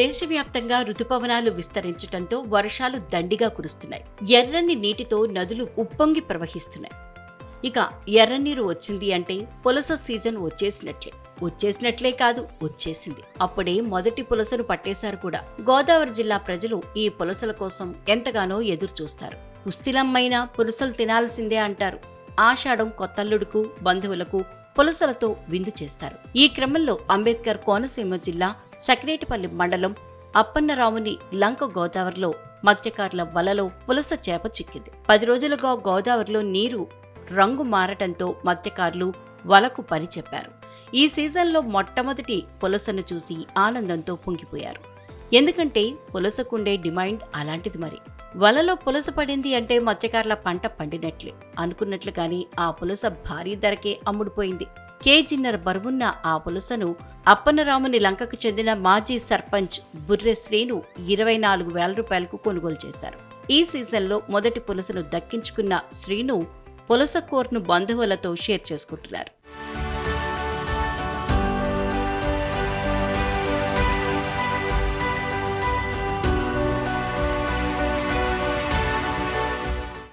దేశవ్యాప్తంగా రుతుపవనాలు విస్తరించడంతో వర్షాలు దండిగా కురుస్తున్నాయి. ఎర్రని నీటితో నదులు ఉప్పొంగి ప్రవహిస్తున్నాయి. ఇక ఎర్రనీరు వచ్చింది అంటే పులస సీజన్ వచ్చేసినట్లే. వచ్చేసినట్లే కాదు వచ్చేసింది. అప్పుడే మొదటి పులసను పట్టేశారు కూడా. గోదావరి జిల్లా ప్రజలు ఈ పులసల కోసం ఎంతగానో ఎదురు చూస్తారు ఉస్తిలమ్మైనా పులసలు తినాల్సిందే అంటారు. ఆషాఢం కొత్తల్లుడుకు బంధువులకు పులసలతో విందు చేస్తారు. ఈ క్రమంలో అంబేద్కర్ కోనసీమ జిల్లా సకినేటిపల్లి మండలం అప్పన్నరావుని లంక గోదావరిలో మత్స్యకారుల వలలో పులస చేప చిక్కింది. పది రోజులుగా గోదావరిలో నీరు రంగు మారటంతో మత్స్యకారులు వలకు పని చెప్పారు. ఈ సీజన్లో మొట్టమొదటి పులసను చూసి ఆనందంతో పొంగిపోయారు. ఎందుకంటే పులసకుండే డిమాండ్ అలాంటిది మరి. వలలో పులస పడింది అంటే మత్స్యకారుల పంట పండినట్లే. అనుకున్నట్లుగాని ఆ పులస భారీ ధరకే అమ్ముడుపోయింది. కేజీన్నర బరువున్న ఆ పులసను అప్పన్నరాముని లంకకు చెందిన మాజీ సర్పంచ్ బుర్రె శ్రీను ఇరవై నాలుగు వేల రూపాయలకు కొనుగోలు చేశారు. ఈ సీజన్లో మొదటి పులసను దక్కించుకున్న శ్రీను పులస కోర్ను బంధువులతో షేర్ చేసుకుంటున్నారు.